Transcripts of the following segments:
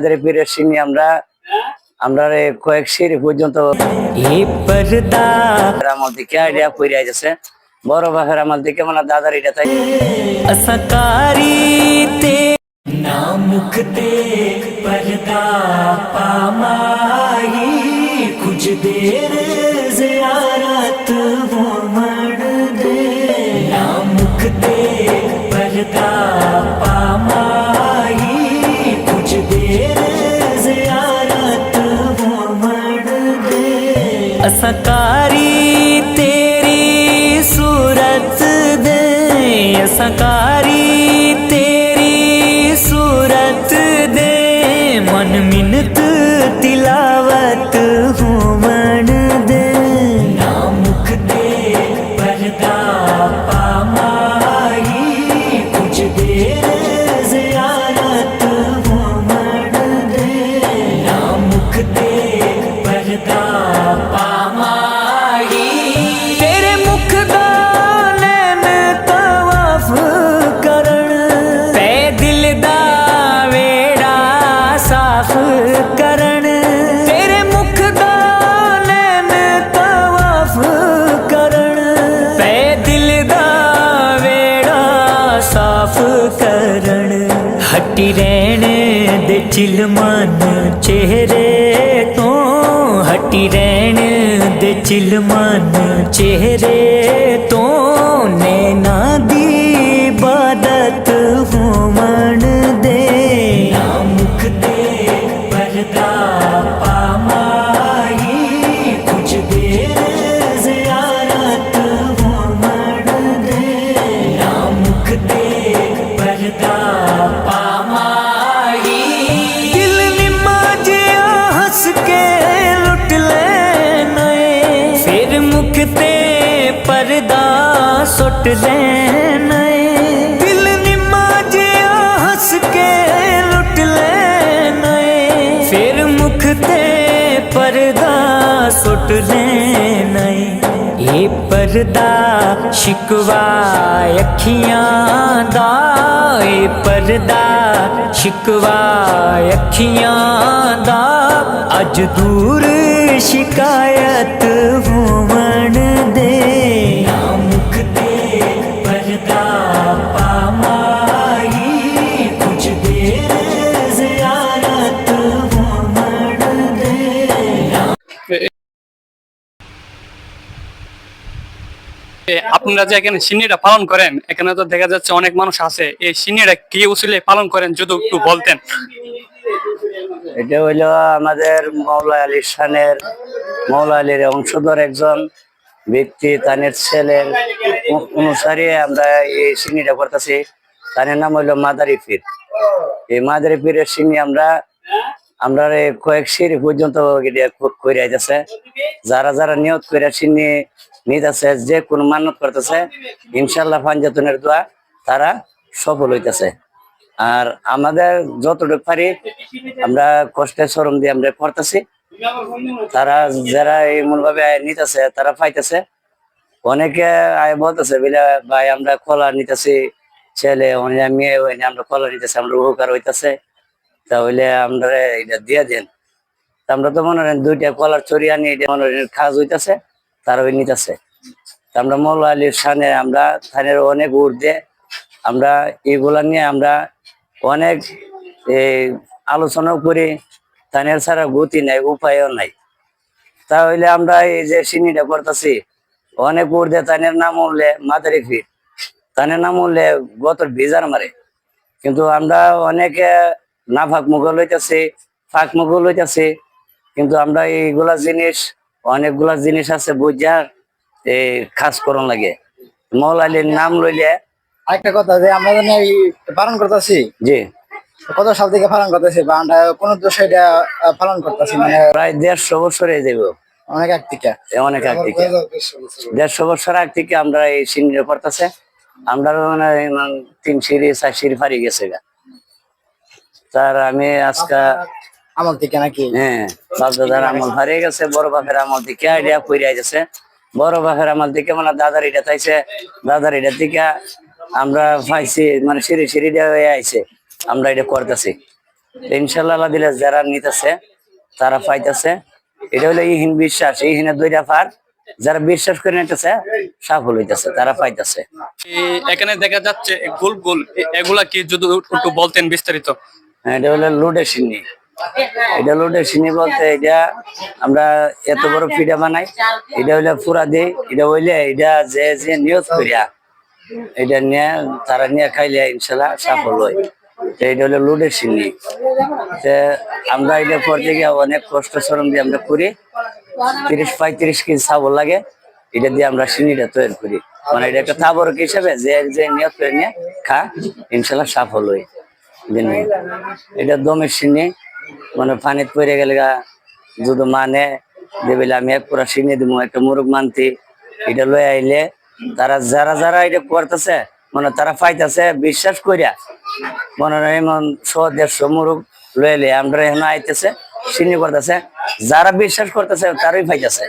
মাদের পীরের সিনি আমরা আমরা রে কয়েক সিঁড়ি পর্যন্ত ये पर्दा আমার দিকে আইডিয়া পইরা যাচ্ছে বড় বাপের আমার দিকে মানে দাদার এটা তাই असकारी ते नामुख ते पर्दा पामाई कुछ देर जियारत वो मर दे नामुख ते पर्दा असकारी तेरी सूरत दे असकारी ਚਿਲਮਨ ਚਿਹਰੇ ਤੋਂ ਹਟੀ ਰਹਿਣ ਦੇ ਚਿਲਮਨ ਚਿਹਰੇ ਤੋਂ ਨੈਣਾ ਦੀ ਬਾਦਤ ਹੋਵਣ ਦੇ। ਨਾ ਮੁਖ ਤੇ ਪਰਦਾ ਪਾਮਾਈ, ਕੁਝ ਦੇਰ ਜ਼ਿਆਰਤ ਹੋਵਣ ਦੇ। ਨਾ ਮੁਖ ਤੇ ਪਰਦਾ ਪਾਮਾਈ ਸੁੱਟ ਲੈਣਾ ਏ। ਦਿਲ ਨਿੰਮਾ ਜਿਹਾ ਹੱਸ ਕੇ ਲੁੱਟ ਲੈਣਾ ਏ। ਫਿਰ ਮੁਖ ਤੇ ਪਰਦਾ ਸੁੱਟ ਲੈਣਾ ਏ। ਇਹ ਪਰਦਾ ਸ਼ਿਕਵਾ ਅੱਖੀਆਂ ਦਾ ਏ ਪਰਦਾ ਸ਼ਿਕਵਾ ਅੱਖੀਆਂ ਦਾ ਅੱਜ ਦੂਰ ਸ਼ਿਕਾਇਤ ਹੋਵਣ এ, আপনারা যে এখানে সিন্নিটা পালন করেন এখানে তো দেখা যাচ্ছে অনেক মানুষ আছে। এই সিন্নিটা কি উসিলে পালন করেন যদি একটু বলতেন? এটা হইল আমাদের মৌলা আলী খানের মৌলা আলীর অংশধর একজন ব্যক্তি তানের ছেলের অনুসারে আমরা এই সিনিটা করতেছি। তানের নাম হইল মাদারি পীর। এই মাদারি পীরের সিনি আমরা আমরা কয়েক সিঁড়ি পর্যন্ত করে যারা যারা নিয়ত করে সিনি নিতেছে, যে কোনো মান্যত করতেছে ইনশাল্লাহ পাঞ্জাতনের দোয়া তারা সফল হইতেছে। আর আমাদের যতটুকু পারি, আমরা কষ্টের শ্রম দিয়ে আমরা করতেছি। তারা যারা এমন ভাবে নিতেছে, তারা পাইতেছে। অনেকে আয় বলতেছে, বিলে ভাই, আমরা কলা নিতেছি, ছেলে অনেক মেয়ে হয়নি আমরা কলা নিতেছি, আমরা উপকার হইতেছে। তাহলে আমরা এটা দিয়ে দেন। আমরা তো মনে করেন দুইটা কলার চড়ি আনি মনে করেন খাজ হইতেছে। তারা ওই নিতেছে আমরা মৌলা আলীর সানে আমরা থানের অনেক ঊর্ধ্বে আমরা এগুলা নিয়ে আমরা অনেক আলোচনাও করি। থানের ছাড়া গতি নাই, উপায়ও নাই। তাহলে আমরা এই যে সিনিটা করতেছি, অনেক ঊর্ধ্বে তানের নাম উঠলে মাদারি ফিট তানের নাম উঠলে গত ভিজার মারে। কিন্তু আমরা অনেকে না ফাঁক মুখ হইতেছি ফাঁক মুঘল হইতেছি কিন্তু আমরা এইগুলা জিনিস অনেকগুলা জিনিস আছে বুঝার খাস করন লাগে। মৌলালির নাম লইলে আরেকটা কথা যে আমরা জানি পালন করতেছি। জি। কত সাল থেকে পালন করতেছি? বা আমরা কোন দোষে এটা পালন করতেছি মানে প্রায় দেড়শো বছরে দেব অনেক থেকে। অনেক আগ থেকে। দেড়শো বছর আগ থেকে আমরা এই সিনির করতেছে আমরা মানে তিন সিঁড়ি চার সিঁড়ি ফারি গেছে গা। তার আমি আজকা আমল থেকে নাকি? হ্যাঁ বাপ দাদার আমল হারিয়ে গেছে বড় বাপের আমল দিকে আইডিয়া পইরা গেছে। বড় বাপের আমল দিকে মানে দাদার এটা চাইছে দাদার এটা দিকে আমরা পাইছি মানে সিঁড়ি সিঁড়ি দেওয়া হয়ে আইছে আমরা এটা করতেছি। ইনশাল্লাহ দিলে যারা নিতেছে তারা পাইতেছে। এটা হলো ইহীন বিশ্বাস ইহীনের দুইটা ফার যারা বিশ্বাস করে নিতেছে সফল হইতেছে তারা পাইতেছে। এখানে দেখা যাচ্ছে গোল গোল এগুলা কি যদি একটু বলতেন বিস্তারিত? হ্যাঁ, এটা হলো লুডে সিন্নি। এটা লুডে সিন্নি বলতে এটা আমরা এত বড় পিঠা বানাই। এটা হইলে পুরা দিই এটা হইলে এটা যে যে নিয়ত করিয়া এটা নিয়ে তারা নিয়ে খাইলে ইনশাল্লাহ সফল হয়। এটা হলো লুডে সিন্নি আমরা এটা করতে গিয়ে অনেক কষ্ট শ্রম দিয়ে আমরা করি। তিরিশ পঁয়ত্রিশ কেজি ছাগল লাগে, এটা দিয়ে আমরা সিন্নিটা তৈরি করি। মানে এটা একটা তাবরক হিসেবে যে যে নিয়ত করে নিয়ে খা, ইনশাল্লাহ সফল হয়। এটা দমের সিনে মানে পানিত পড়ে গেলে যদি মানে দেবেলে আমি পুরা সিনে দিব একটা মুরগ মানতি, এটা লই আইলে তারা যারা যারা এটা করতেছে মানে তারা পাইতেছে, বিশ্বাস করিয়া মনে এমন শো দেড়শো মুরগ লই আইলে আমরা এখন আইতেছে, সিনি করতেছে। যারা বিশ্বাস করতেছে, তারাই পাইতেছে।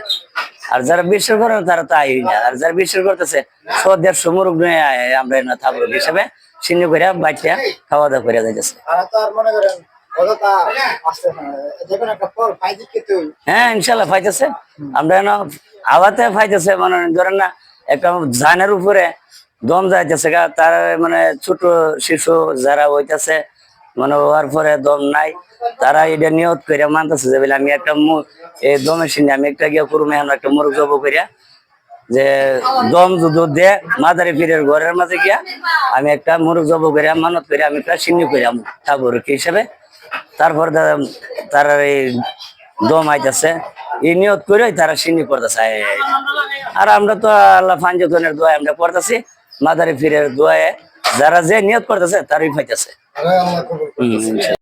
আর যারা বিশ্বাস করে তারা তো আই না। আর যারা বিশ্বাস করতেছে শো দেড়শো মুরগ নিয়ে আমরা এনে থাকব হিসাবে সিনি করিয়া বাচ্চা খাওয়া দাওয়া করিয়া যাইতেছে হ্যাঁ ইনশাল্লাহ ফাইতেছে আমরা আওয়াতে ফাইতেছে মানে ধরেন না, একটা জানের উপরে দম যাইতেছে তার মানে ছোট শিশু যারা হইতেছে মানে হওয়ার পরে দম নাই, তারা এটা নিয়ত করে মানতেছে যে, আমি একটা এই দমের সিনে আমি একটা গিয়ে করুম একটা জব করিয়া যে দম যদি দে, মাদারি পীরের ঘরের মাঝে গিয়া আমি একটা মুরগ জব করিয়া মানত করে আমি একটা সিন্নি করে ঠাকুর হিসেবে? তারপর তার এই দম আইতেছে। এই নিয়ত করে তারা সিন্নি করতেছে আর আমরা তো আল্লাহ ফানজনের দোয়া আমরা করতেছি মাদারি ফিরের দোয়ায়। যারা যে নিয়ত করতেছে তারই পাইতেছে